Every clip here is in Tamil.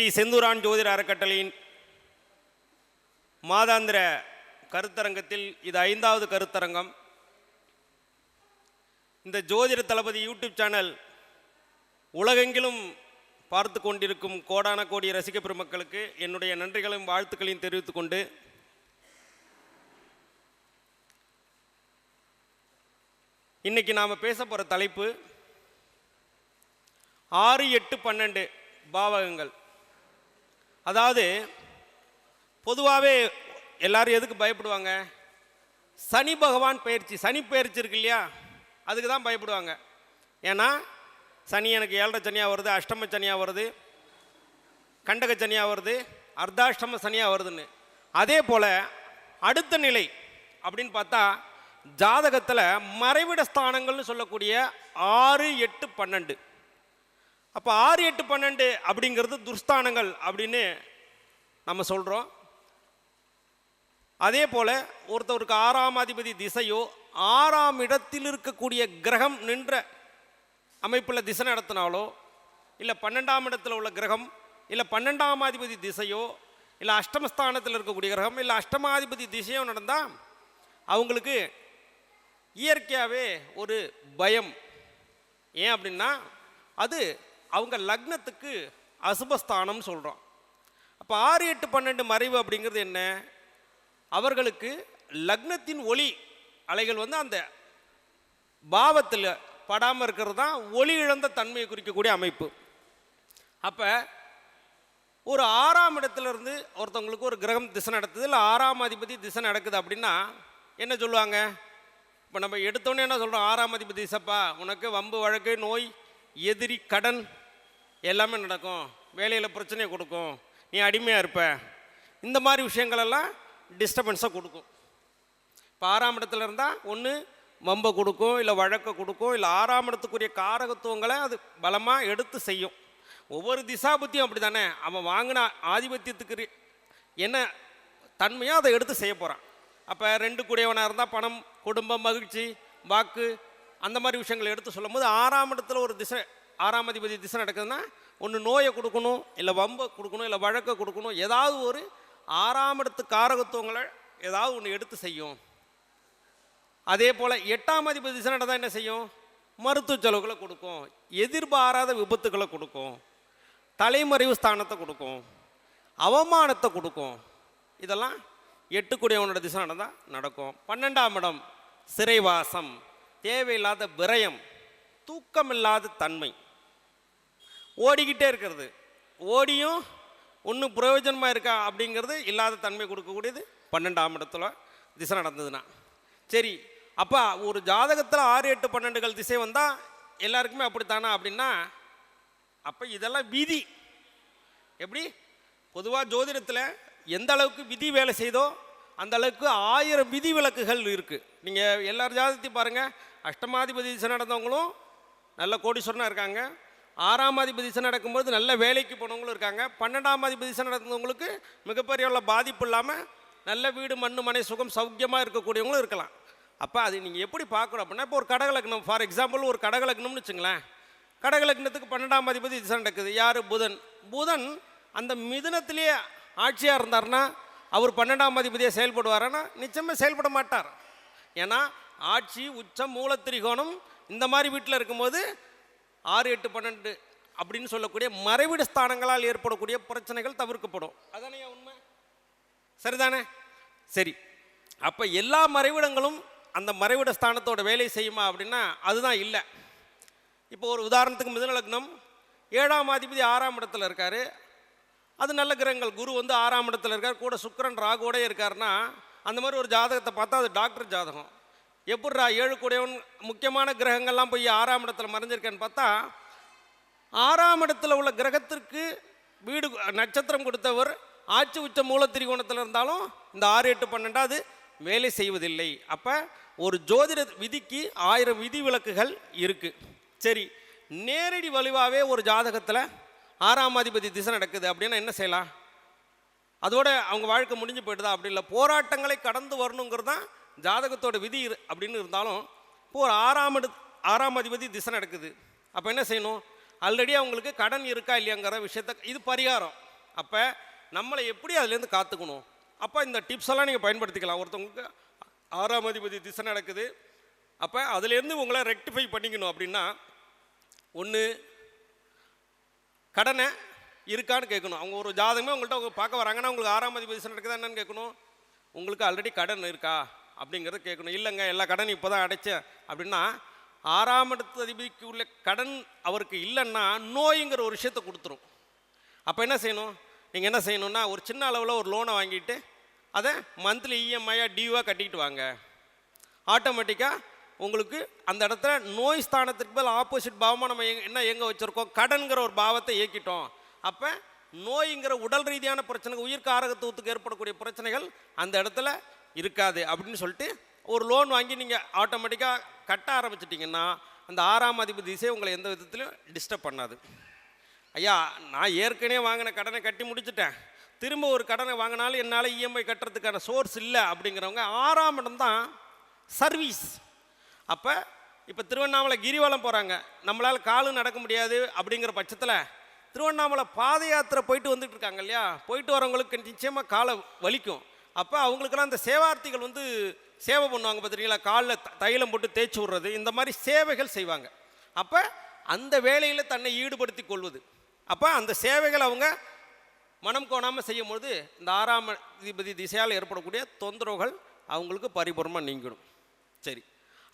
ஸ்ரீ செந்தூரான் ஜோதிட அறக்கட்டளையின் மாதாந்திர கருத்தரங்கத்தில் இது ஐந்தாவது கருத்தரங்கம். இந்த ஜோதிட தளபதி யூடியூப் சேனல் உலகெங்கிலும் பார்த்து கொண்டிருக்கும் கோடான கோடி ரசிக பெருமக்களுக்கு என்னுடைய நன்றிகளையும் வாழ்த்துக்களையும் தெரிவித்துக் கொண்டு இன்னைக்கு நாம் பேச போகிற தலைப்பு ஆறு எட்டு பன்னெண்டு பாவகங்கள். அதாவது பொதுவாகவே எல்லாரும் எதுக்கு பயப்படுவாங்க? சனி பகவான் பயிற்சி சனி பயிற்சி இருக்கு இல்லையா? அதுக்கு தான் பயப்படுவாங்க. ஏன்னா சனி எனக்கு ஏழரை சனியாக வருது அஷ்டம சனியாக வருது கண்டக சனியாக வருது அர்த்தாஷ்டம சனியாக வருதுன்னு. அதே போல் அடுத்த நிலை அப்படின்னு பார்த்தா ஜாதகத்தில் மறைவிட ஸ்தானங்கள்னு சொல்லக்கூடிய ஆறு எட்டு பன்னெண்டு. அப்போ ஆறு எட்டு பன்னெண்டு அப்படிங்கிறது துர்ஸ்தானங்கள் அப்படின்னு நம்ம சொல்கிறோம் அதே போல் ஒருத்தவருக்கு ஆறாம் அதிபதி திசையோ ஆறாம் இடத்தில் இருக்கக்கூடிய கிரகம் நின்ற அமைப்பில் திசை நடத்தினாலோ இல்லை பன்னெண்டாம் இடத்தில் உள்ள கிரகம் இல்லை பன்னெண்டாம் அதிபதி திசையோ இல்லை அஷ்டமஸ்தானத்தில் இருக்கக்கூடிய கிரகம் இல்லை அஷ்டமாதிபதி திசையோ நடந்தால் அவங்களுக்கு இயற்கையாகவே ஒரு பயம். ஏன் அப்படின்னா அது அவங்க லக்னத்துக்கு அசுபஸ்தானம் சொல்கிறோம் அப்போ ஆறு எட்டு பன்னெண்டு மறைவு அப்படிங்கிறது என்ன? அவர்களுக்கு லக்னத்தின் ஒளி அலைகள் வந்து அந்த பாவத்தில் படாமல் இருக்கிறது தான் ஒளி இழந்த தன்மையை குறிக்கக்கூடிய அமைப்பு. அப்போ ஒரு ஆறாம் இடத்துல இருந்து ஒருத்தவங்களுக்கு ஒரு கிரகம் திசை நடத்துது இல்லை ஆறாம் அதிபதி திசை நடக்குது அப்படின்னா என்ன சொல்லுவாங்க? இப்போ நம்ம எடுத்தோன்னே என்ன சொல்கிறோம் ஆறாம் அதிபதி திசைப்பா உனக்கு வம்பு வழக்கு நோய் எதிரி கடன் எல்லாமே நடக்கும். வேலையில் பிரச்சனையை கொடுக்கும். நீ அடிமையாக இருப்ப. இந்த மாதிரி விஷயங்களெல்லாம் டிஸ்டர்பன்ஸாக கொடுக்கும். இப்போ ஆறாம் இடத்துல இருந்தால் ஒன்று வம்பை கொடுக்கும் இல்லை வழக்கை கொடுக்கும் இல்லை ஆறாம் இடத்துக்குரிய காரகத்துவங்களை அது பலமாக எடுத்து செய்யும். ஒவ்வொரு திசாபுத்தியும் அப்படி தானே அவன் வாங்கின ஆதிபத்தியத்துக்கு என்ன தன்மையோ அதை எடுத்து செய்ய போகிறான் அப்போ ரெண்டு கூடியவனாக இருந்தால் பணம் குடும்பம் மகிழ்ச்சி வாக்கு அந்த மாதிரி விஷயங்களை எடுத்து சொல்லும்போது ஆறாம் இடத்துல ஒரு திசை ஆறாம் அதிபதி திசை நடக்குதுன்னா ஒன்று நோயை கொடுக்கணும் இல்லை வம்பை கொடுக்கணும் இல்லை வழக்கை கொடுக்கணும் ஏதாவது ஒரு ஆறாம் இடத்து காரகத்துவங்களை ஏதாவது ஒன்று எடுத்து செய்யும். அதே போல் எட்டாம் அதிபதி திசை நடந்தால் என்ன செய்யும்? மருத்துவ செலவுகளை கொடுக்கும் எதிர்பாராத விபத்துக்களை கொடுக்கும் தலைமறைவு ஸ்தானத்தை கொடுக்கும் அவமானத்தை கொடுக்கும். இதெல்லாம் எட்டுக்குடையவனோட திசை நடந்தால் நடக்கும். பன்னெண்டாம் இடம் சிறைவாசம் தேவையில்லாத விரயம் தூக்கமில்லாத தன்மை. ஓடிக்கிட்டே இருக்கிறது. ஓடியும் ஒன்றும் பிரயோஜனமாக இருக்கா அப்படிங்கிறது இல்லாத தன்மை கொடுக்கக்கூடியது. பன்னெண்டாம் இடத்துல திசை நடந்ததுன்னா. சரி அப்போ ஒரு ஜாதகத்தில் ஆறு எட்டு பன்னெண்டுகள் திசை வந்தால் எல்லாருக்குமே அப்படித்தானா அப்படின்னா அப்போ இதெல்லாம் விதி. எப்படி? பொதுவாக ஜோதிடத்தில் எந்த அளவுக்கு விதி வேலை செய்தோ அந்த அளவுக்கு ஆயிரம் விதி விலக்குகள் இருக்குது நீங்கள் எல்லார் ஜாதகத்தையும் பாருங்கள் அஷ்டமாதிபதி திசை நடந்தவங்களும் நல்ல கோடீஸ்வரனாக இருக்காங்க. ஆறாம் அதிபதி திசை நடக்கும்போது நல்ல வேலைக்கு போனவங்களும் இருக்காங்க. பன்னெண்டாம் அதிபதி திசை நடந்தவங்களுக்கு மிகப்பெரிய உள்ள பாதிப்பு இல்லாமல் நல்ல வீடு மண்ணு மனை சுகம் சௌக்கியமாக இருக்கக்கூடியவங்களும் இருக்கலாம். அப்போ அது நீங்கள் எப்படி பார்க்கணும் அப்படின்னா இப்போ ஒரு கடகலக்னம் ஃபார் எக்ஸாம்பிள் ஒரு கடகலக்னம்னு வச்சுங்களேன். கடகலக்னத்துக்கு பன்னெண்டாம் அதிபதி திசை நடக்குது. யார்? புதன். புதன் அந்த மிதுனத்திலேயே ஆட்சியாக இருந்தார்னா அவர் பன்னெண்டாம் அதிபதியாக செயல்படுவாரானா நிச்சயமாக செயல்பட மாட்டார். ஏன்னா ஆட்சி உச்சம் மூலத்திரிகோணம் இந்த மாதிரி வீட்டில் இருக்கும்போது ஆறு எட்டு பன்னெண்டு அப்படின்னு சொல்லக்கூடிய மறைவிட ஸ்தானங்களால் ஏற்படக்கூடிய பிரச்சனைகள் தவிர்க்கப்படும். அதானே உண்மை? சரிதானே? சரி. அப்போ எல்லா மறைவிடங்களும் அந்த மறைவிட ஸ்தானத்தோட வேலை செய்யுமா அப்படின்னா அதுதான் இல்லை. இப்போ ஒரு உதாரணத்துக்கு மிதனலக்னம் ஏழாம் அதிபதி ஆறாம் இடத்துல இருக்கார். அது நல்ல கிரகங்கள். குரு வந்து ஆறாம் இடத்துல இருக்கார். கூட சுக்கரன் ராகுவோட இருக்காருன்னா அந்த மாதிரி ஒரு ஜாதகத்தை பார்த்தா அது டாக்டர் ஜாதகம். எப்படிரா ஏழு கூடையவன் முக்கியமான கிரகங்கள்லாம் போய் ஆறாம் இடத்துல மறைஞ்சிருக்கேன்னு பார்த்தா ஆறாம் இடத்துல உள்ள கிரகத்திற்கு வீடு நட்சத்திரம் கொடுத்தவர் ஆட்சி உச்ச மூல திரிகோணத்தில் இருந்தாலும் இந்த ஆறு எட்டு பன்னெண்டாவது வேலை செய்வதில்லை. அப்போ ஒரு ஜோதிட விதிக்கு ஆயிரம் விதி விலக்குகள் இருக்குது சரி நேரடி வலுவாகவே ஒரு ஜாதகத்தில் ஆறாம் அதிபதி திசை நடக்குது அப்படின்னா என்ன செய்யலாம்? அதோட அவங்க வாழ்க்கை முடிஞ்சு போயிடுதா? அப்படி இல்லை போராட்டங்களை கடந்து வரணுங்கிறது தான் ஜாதகத்தோட விதி இரு- அப்படின்னு இருந்தாலும் இப்போ ஒரு ஆறாம் ஆறாம் அதிபதி திசை நடக்குது. அப்போ என்ன செய்யணும்? ஆல்ரெடி அவங்களுக்கு கடன் இருக்கா இல்லையாங்கிற விஷயத்த இது பரிகாரம். அப்போ நம்மளை எப்படி அதுலேருந்து காத்துக்கணும்? அப்போ இந்த டிப்ஸ் எல்லாம் நீங்கள் பயன்படுத்திக்கலாம். ஒருத்தவங்களுக்கு ஆறாம் அதிபதி திசை நடக்குது. அப்போ அதுலேருந்து உங்களை ரெக்டிஃபை பண்ணிக்கணும் அப்படின்னா ஒன்று கடனை இருக்கான்னு கேட்கணும். அவங்க ஒரு ஜாதகமே உங்கள்கிட்ட அவங்க பார்க்க வராங்கன்னா உங்களுக்கு ஆறாம் அதிபதி திசை நடக்குதா என்னன்னு கேட்கணும். உங்களுக்கு ஆல்ரெடி கடன் இருக்கா? அப்படிங்கிறத கேட்கணும். இல்லைங்க எல்லா கடனும் இப்போ தான் அடைச்சேன். அப்படின்னா ஆறாம் இடத்து அதிபதிக்கு உள்ள கடன் அவருக்கு இல்லைன்னா நோய்ங்கிற ஒரு விஷயத்தை கொடுத்துரும். அப்போ என்ன செய்யணும்? நீங்கள் என்ன செய்யணும்னா ஒரு சின்ன அளவில் ஒரு லோனை வாங்கிட்டு அதை மந்த்லி இஎம்ஐயாக டியூவாக கட்டிக்கிட்டு வாங்க. ஆட்டோமேட்டிக்காக உங்களுக்கு அந்த இடத்துல நோய் ஸ்தானத்துக்கு மேல் ஆப்போசிட் பாவமாக நம்ம என்ன எங்கே வச்சுருக்கோம்? கடன்கிற ஒரு பாவத்தை இயக்கிட்டோம். அப்போ நோய்ங்கிற உடல் ரீதியான பிரச்சனைகள் உயிர் காரகத்துவத்துக்கு ஏற்படக்கூடிய பிரச்சனைகள் அந்த இடத்துல இருக்காது அப்படின்னு சொல்லிட்டு ஒரு லோன் வாங்கி நீங்கள் ஆட்டோமேட்டிக்காக கட்ட ஆரம்பிச்சிட்டிங்கன்னா அந்த ஆறாம் அதிபதி திசை உங்களை எந்த விதத்திலையும் டிஸ்டர்ப் பண்ணாது. ஐயா நான் ஏற்கனவே வாங்கின கடனை கட்டி முடிச்சுட்டேன். திரும்ப ஒரு கடனை வாங்கினாலும் என்னால் இஎம்ஐ கட்டுறதுக்கான சோர்ஸ் இல்லை அப்படிங்கிறவங்க ஆறாம் இடம் தான் சர்வீஸ் அப்போ இப்போ திருவண்ணாமலை கிரிவலம் போகிறாங்க நம்மளால் காலும் நடக்க முடியாது அப்படிங்கிற பட்சத்தில் திருவண்ணாமலை பாத யாத்திரை போயிட்டு வந்துட்டு இருக்காங்க இல்லையா? போயிட்டு வரவங்களுக்கு நிச்சயமாக காலை வலிக்கும். அப்போ அவங்களுக்கெல்லாம் அந்த சேவார்த்திகள் வந்து சேவை பண்ணுவாங்க பார்த்துருக்கீங்களா காலில் தைலம் போட்டு தேய்ச்சி விடுறது இந்த மாதிரி சேவைகள் செய்வாங்க. அப்போ அந்த வேலையில் தன்னை ஈடுபடுத்தி கொள்வது. அப்போ அந்த சேவைகள் அவங்க மனம் கோணாமல் செய்யும்பொழுது இந்த ஆறாம் அதிபதி திசையால் ஏற்படக்கூடிய தொந்தரவுகள் அவங்களுக்கு பரிபூர்ணமாக நீங்கிடும். சரி.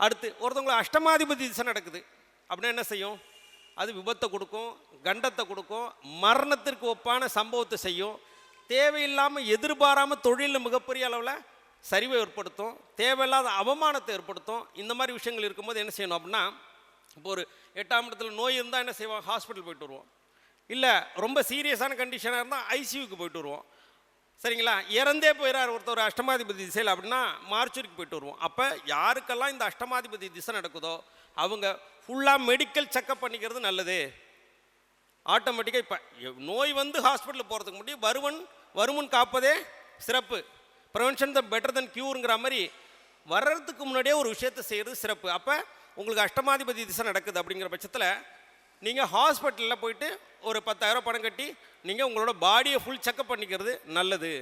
அடுத்து ஒருத்தவங்களை அஷ்டமாதிபதி திசை நடக்குது. அப்படின்னா என்ன செய்யும்? அது விபத்தை கொடுக்கும் கண்டத்தை கொடுக்கும் மரணத்திற்கு ஒப்பான சம்பவத்தை செய்யும். தேவையில்லாமல் எதிர்பாராமல் தொழிலில் மிகப்பெரிய அளவில் சரிவை ஏற்படுத்தும் தேவையில்லாத அவமானத்தை ஏற்படுத்தும். இந்த மாதிரி விஷயங்கள் இருக்கும்போது என்ன செய்யணும் அப்படின்னா இப்போ ஒரு எட்டாம் இடத்துல நோய் இருந்தால் என்ன செய்வோம்? ஹாஸ்பிட்டல் போயிட்டு வருவோம். இல்லை ரொம்ப சீரியஸான கண்டிஷனாக இருந்தால் ஐசியூக்கு போயிட்டு வருவோம். சரிங்களா? இறந்தே போயிடார் ஒருத்தர் அஷ்டமாதிபதி திசையில் அப்படின்னா மார்ச்சூருக்கு போயிட்டு வருவோம். அப்போ யாருக்கெல்லாம் இந்த அஷ்டமாதிபதி திசை நடக்குதோ அவங்க ஃபுல்லாக மெடிக்கல் செக்கப் பண்ணிக்கிறது நல்லது. ஆட்டோமேட்டிக்காக இப்போ நோய் வந்து ஹாஸ்பிட்டலுக்கு போகிறதுக்கு முன்னாடி வருவன் வருமுன் காப்பதே சிறப்பு. ப்ரிவென்ஷன் த பெட்டர் தென் க்யூருங்கிற மாதிரி வர்றதுக்கு முன்னாடியே ஒரு விஷயத்தை செய்கிறது சிறப்பு. அப்போ உங்களுக்கு அஷ்டமாதிபதி திசை நடக்குது அப்படிங்கிற பட்சத்தில் நீங்கள் ஹாஸ்பிட்டலில் போயிட்டு ஒரு பத்தாயிரம் பணம் கட்டி நீங்கள் உங்களோட பாடியை ஃபுல் செக்கப் பண்ணிக்கிறது நல்லது.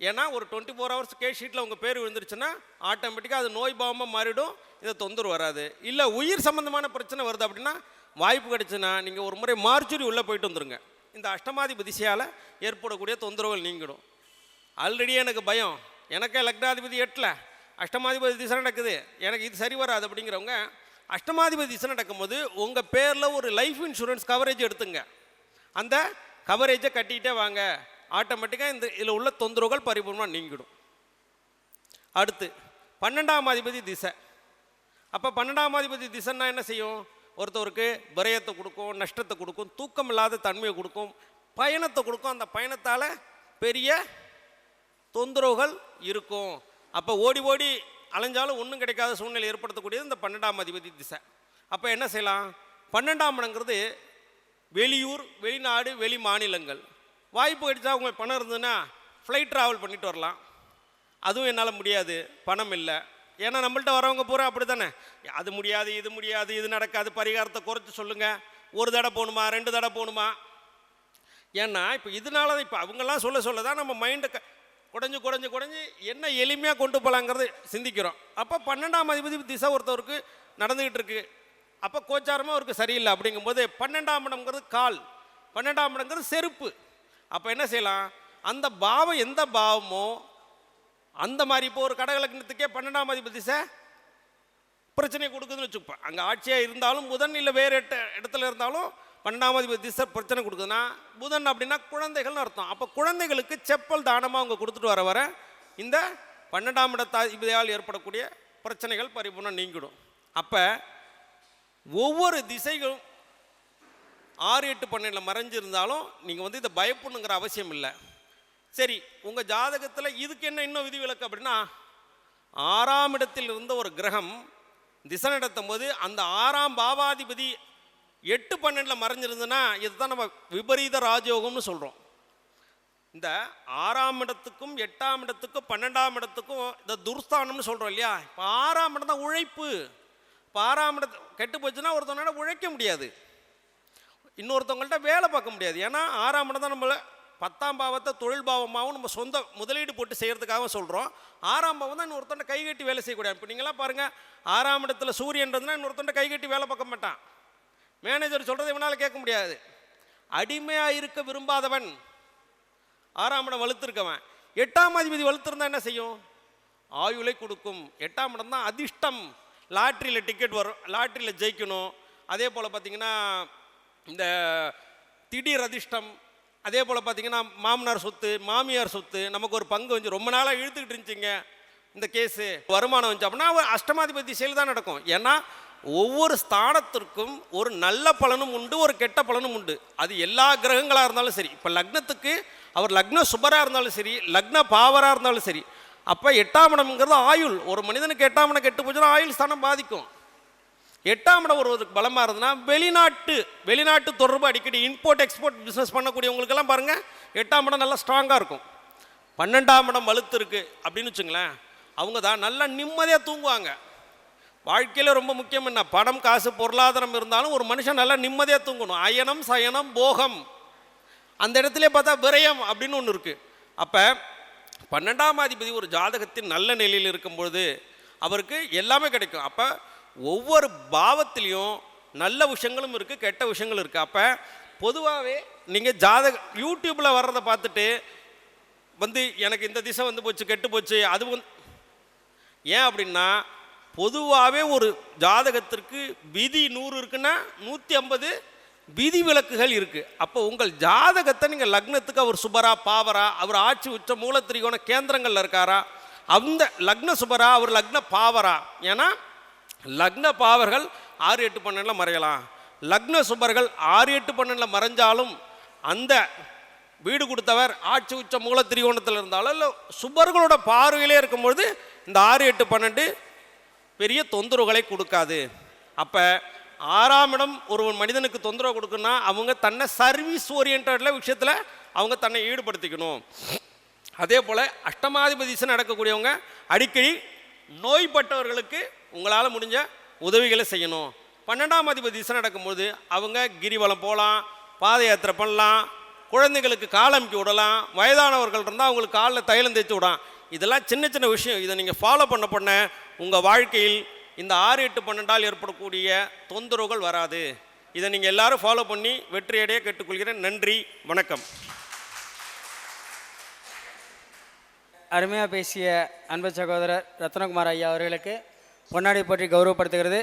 ஏன்னா ஒரு டுவெண்ட்டி ஃபோர் ஹவர்ஸ் கேஸ் ஷீட்டில் உங்கள் பேர் விழுந்துருச்சுன்னா ஆட்டோமேட்டிக்காக அது நோய் பாவமாக மாறிடும் இதை தொந்தரவு வராது. இல்லை உயிர் சம்மந்தமான பிரச்சனை வருது அப்படின்னா வாய்ப்பு கிடச்சுன்னா நீங்கள் ஒரு முறை மார்ச்சுரி உள்ளே போயிட்டு வந்துருங்க. இந்த அஷ்டமாதிபதி திசையால் ஏற்படக்கூடிய தொந்தரவுகள் நீங்கிடும். ஆல்ரெடி எனக்கு பயம். எனக்கே லக்னாதிபதி எட்டில். அஷ்டமாதிபதி திசை நடக்குது. எனக்கு இது சரி வராது அப்படிங்கிறவங்க அஷ்டமாதிபதி திசை நடக்கும்போது உங்கள் பேரில் ஒரு லைஃப் இன்சூரன்ஸ் கவரேஜ் எடுத்துங்க. அந்த கவரேஜை கட்டிக்கிட்டே வாங்க. ஆட்டோமேட்டிக்காக இந்த இதில் உள்ள தொந்தரவுகள் பரிபூர்ணமாக நீங்கிடும். அடுத்து பன்னெண்டாம் அதிபதி திசை. அப்போ பன்னெண்டாம் அதிபதி திசைன்னா என்ன செய்யும்? ஒருத்தவருக்கு விரயத்தை கொடுக்கும் நஷ்டத்தை கொடுக்கும் தூக்கம் இல்லாத தன்மையை கொடுக்கும் பயணத்தை கொடுக்கும். அந்த பயணத்தால் பெரிய தொந்தரவுகள் இருக்கும். அப்போ ஓடி ஓடி அலைஞ்சாலும் ஒன்றும் கிடைக்காத சூழ்நிலை ஏற்படுத்தக்கூடியது இந்த பன்னெண்டாம் அதிபதி திசை. அப்போ என்ன செய்யலாம்? பன்னெண்டாம் இடங்கிறது வெளியூர் வெளிநாடு வெளி மாநிலங்கள். வாய்ப்பு கிடைச்சா உங்களுக்கு பணம் இருந்ததுன்னா ஃப்ளைட் ட்ராவல் பண்ணிட்டு வரலாம். அதுவும் என்னால் முடியாது. பணம் இல்லை. ஏன்னா நம்மள்ட்ட வரவங்க பூரா அப்படி தானே அது முடியாது இது முடியாது இது நடக்காது பரிகாரத்தை குறைச்சி சொல்லுங்கள் ஒரு தடவை போகணுமா ரெண்டு தடவை போகணுமா? ஏன்னா இப்போ இதனால தான் இப்போ அவங்கெல்லாம் சொல்ல சொல்ல தான் நம்ம மைண்டு க குடஞ்சு குடஞ்சு குடஞ்சி என்ன எளிமையாக கொண்டு போகலாங்கிறது சிந்திக்கிறோம். அப்போ பன்னெண்டாம் அதிபதி திசை ஒருத்தவருக்கு நடந்துக்கிட்டு இருக்கு. அப்போ கோச்சாரமாக அவருக்கு சரியில்லை அப்படிங்கும்போது பன்னெண்டாம் இடம்ங்கிறது கால் பன்னெண்டாம் இடங்கிறது செருப்பு. அப்போ என்ன செய்யலாம்? அந்த பாவம் எந்த பாவமோ அந்த மாதிரி இப்போ ஒரு கடகலக்கணத்துக்கே பன்னெண்டாம் அதிபதி திசை பிரச்சனை கொடுக்குதுன்னு வச்சுப்பேன் அங்கே ஆட்சியாக இருந்தாலும் புதன் இல்லை வேறு எட்ட இடத்துல இருந்தாலும் பன்னெண்டாம் அதிபதி திசை பிரச்சனை கொடுக்குதுன்னா புதன் அப்படின்னா குழந்தைகள்னு அர்த்தம். அப்போ குழந்தைகளுக்கு செப்பல் தானமாக அவங்க கொடுத்துட்டு வர வர இந்த பன்னெண்டாம் இடத்தாதிபதியால் ஏற்படக்கூடிய பிரச்சனைகள் பரிபூர்ணம் நீங்கிடும். அப்போ ஒவ்வொரு திசைகளும் ஆறு எட்டு பன்னெண்டில் மறைஞ்சிருந்தாலும் நீங்கள் வந்து இதை பயப்படணுங்கிற அவசியம் இல்லை. சரி உங்கள் ஜாதகத்தில் இதுக்கு என்ன இன்னும் விதிவிலக்கு அப்படின்னா ஆறாம் இடத்தில் இருந்த ஒரு கிரகம் திசை நடத்தும் போது அந்த ஆறாம் பாவாதிபதி எட்டு பன்னெண்டில் மறைஞ்சிருந்ததுன்னா இதுதான் நம்ம விபரீத ராஜயோகம்னு சொல்கிறோம் இந்த ஆறாம் இடத்துக்கும் எட்டாம் இடத்துக்கும் பன்னெண்டாம் இடத்துக்கும் இந்த துர்ஸ்தானம்னு சொல்கிறோம் இல்லையா? இப்போ ஆறாம் இடம் தான் உழைப்பு. இப்போ ஆறாம் இடத்து கெட்டு போச்சுன்னா ஒருத்தனால உழைக்க முடியாது. இன்னொருத்தவங்கள்ட்ட வேலை பார்க்க முடியாது. ஏன்னா ஆறாம் இடம் தான் நம்மளை பத்தாம் பாவத்தை தொழில் பாவமாகவும் நம்ம சொந்த முதலீடு போட்டு செய்கிறதுக்காக சொல்கிறோம் ஆறாம் பாவம் தான் இன்னொருத்தண்ட கை கட்டி வேலை செய்யக்கூடாது இப்போ நீங்களாம் பாருங்கள் ஆறாம் இடத்துல சூரியன்றதுனா இன்னொருத்தண்ட கை கட்டி வேலை பார்க்க மாட்டான். மேனேஜர் சொல்கிறது இவனால் கேட்க முடியாது. அடிமையாக இருக்க விரும்பாதவன் ஆறாம் இடம் வலுத்திருக்கவன். எட்டாம் அதிபதி வலுத்திருந்தா என்ன செய்யும்? ஆயுளை கொடுக்கும். எட்டாம் இடம் தான் அதிர்ஷ்டம். லாட்ரியில் டிக்கெட் வரும் லாட்ரியில் ஜெயிக்கணும். அதே போல் பார்த்திங்கன்னா இந்த திடீர் அதிர்ஷ்டம் அதே போல் பார்த்தீங்கன்னா மாமனார் சொத்து மாமியார் சொத்து நமக்கு ஒரு பங்கு வந்து ரொம்ப நாளாக இழுத்துக்கிட்டு இருந்துச்சிங்க இந்த கேஸு வருமானம் வந்துச்சு அப்படின்னா அஷ்டமாதிபதி செயல் தான் நடக்கும். ஏன்னா ஒவ்வொரு ஸ்தானத்திற்கும் ஒரு நல்ல பலனும் உண்டு ஒரு கெட்ட பலனும் உண்டு. அது எல்லா கிரகங்களாக இருந்தாலும் சரி. இப்போ லக்னத்துக்கு அவர் லக்ன சுபராக இருந்தாலும் சரி லக்ன பாவராக இருந்தாலும் சரி. அப்போ எட்டாம் இடம்ங்கிறது ஆயுள். ஒரு மனிதனுக்கு எட்டாம் இடம் கெட்டு போச்சுன்னா ஆயுள் ஸ்தானம் பாதிக்கும். எட்டாம் இடம் ஒருவருக்கு பலமாக இருந்ததுன்னா வெளிநாட்டு வெளிநாட்டு தொடர்பு அடிக்கடி இம்போர்ட் எக்ஸ்போர்ட் பிஸ்னஸ் பண்ணக்கூடியவங்களுக்கெல்லாம் பாருங்கள் எட்டாம் இடம் நல்லா ஸ்ட்ராங்காக இருக்கும். பன்னெண்டாம் இடம் வலுத்து இருக்குது அப்படின்னு வச்சுங்களேன் அவங்க தான் நல்லா நிம்மதியாக தூங்குவாங்க. வாழ்க்கையில் ரொம்ப முக்கியம் என்ன? பணம் காசு பொருளாதாரம் இருந்தாலும் ஒரு மனுஷன் நல்லா நிம்மதியாக தூங்கணும். அயனம் சயனம் போகம். அந்த இடத்துல பார்த்தா விரயம் அப்படின்னு ஒன்று இருக்குது அப்போ பன்னெண்டாம் அதிபதி ஒரு ஜாதகத்தின் நல்ல நிலையில் இருக்கும்பொழுது அவருக்கு எல்லாமே கிடைக்கும். அப்போ ஒவ்வொரு பாவத்திலையும் நல்ல விஷயங்களும் இருக்குது கெட்ட விஷயங்களும் இருக்குது அப்போ பொதுவாகவே நீங்கள் ஜாதக யூடியூப்பில் வர்றதை பார்த்துட்டு வந்து எனக்கு இந்த திசை வந்து போச்சு கெட்டு போச்சு அது வந்து ஏன் அப்படின்னா பொதுவாகவே ஒரு ஜாதகத்திற்கு விதி நூறு இருக்குன்னா நூற்றி ஐம்பது விதி விலக்குகள் இருக்குது அப்போ உங்கள் ஜாதகத்தை நீங்கள் லக்னத்துக்கு அவர் சுபரா பாவரா அவர் ஆட்சி உச்ச மூலத்திரிகோண கேந்திரங்களில் இருக்காரா அந்த லக்ன சுபரா அவர் லக்ன பாவரா. ஏன்னா லக்ன பாவர்கள் ஆறு எட்டு பன்னெண்டில் மறையலாம். லக்ன சுபர்கள் ஆறு எட்டு பன்னெண்டில் மறைஞ்சாலும் அந்த வீடு கொடுத்தவர் ஆட்சி உச்ச மூல திரிகோணத்தில் இருந்தாலும் இல்லை சுபர்களோட பார்வையிலே இருக்கும்பொழுது இந்த ஆறு எட்டு பன்னெண்டு பெரிய தொந்தரவுகளை கொடுக்காது. அப்போ ஆறாம் இடம் ஒரு மனிதனுக்கு தொந்தரவு கொடுக்குன்னா அவங்க தன்னை சர்வீஸ் ஓரியன்டில் விஷயத்தில் அவங்க தன்னை ஈடுபடுத்திக்கணும். அதே போல் அஷ்டமாதிபதிசன் நடக்கக்கூடியவங்க அடிக்கடி நோய்பட்டவர்களுக்கு உங்களால் முடிஞ்ச உதவிகளை செய்யணும். பன்னெண்டாம் அதிபதி திசை நடக்கும்போது அவங்க கிரிவலம் போகலாம் பாத யாத்திரை பண்ணலாம் குழந்தைகளுக்கு கால் அமுக்கி விடலாம் வயதானவர்கள் இருந்தால் அவங்களுக்கு காலில் தைலம் தேய்ச்சி விடலாம். இதெல்லாம் சின்ன சின்ன விஷயம். இதை நீங்கள் ஃபாலோ பண்ண பண்ண உங்கள் வாழ்க்கையில் இந்த ஆறு எட்டு பன்னெண்டால் ஏற்படக்கூடிய தொந்தரவுகள் வராது. இதை நீங்கள் எல்லாரும் ஃபாலோ பண்ணி வெற்றியடைய கேட்டுக்கொள்கிறேன். நன்றி வணக்கம். அருமையாக பேசிய அன்பு சகோதரர் ரத்னகுமார் ஐயா அவர்களுக்கு பொன்னாடி போற்றி கௌரவப்படுத்துகிறது.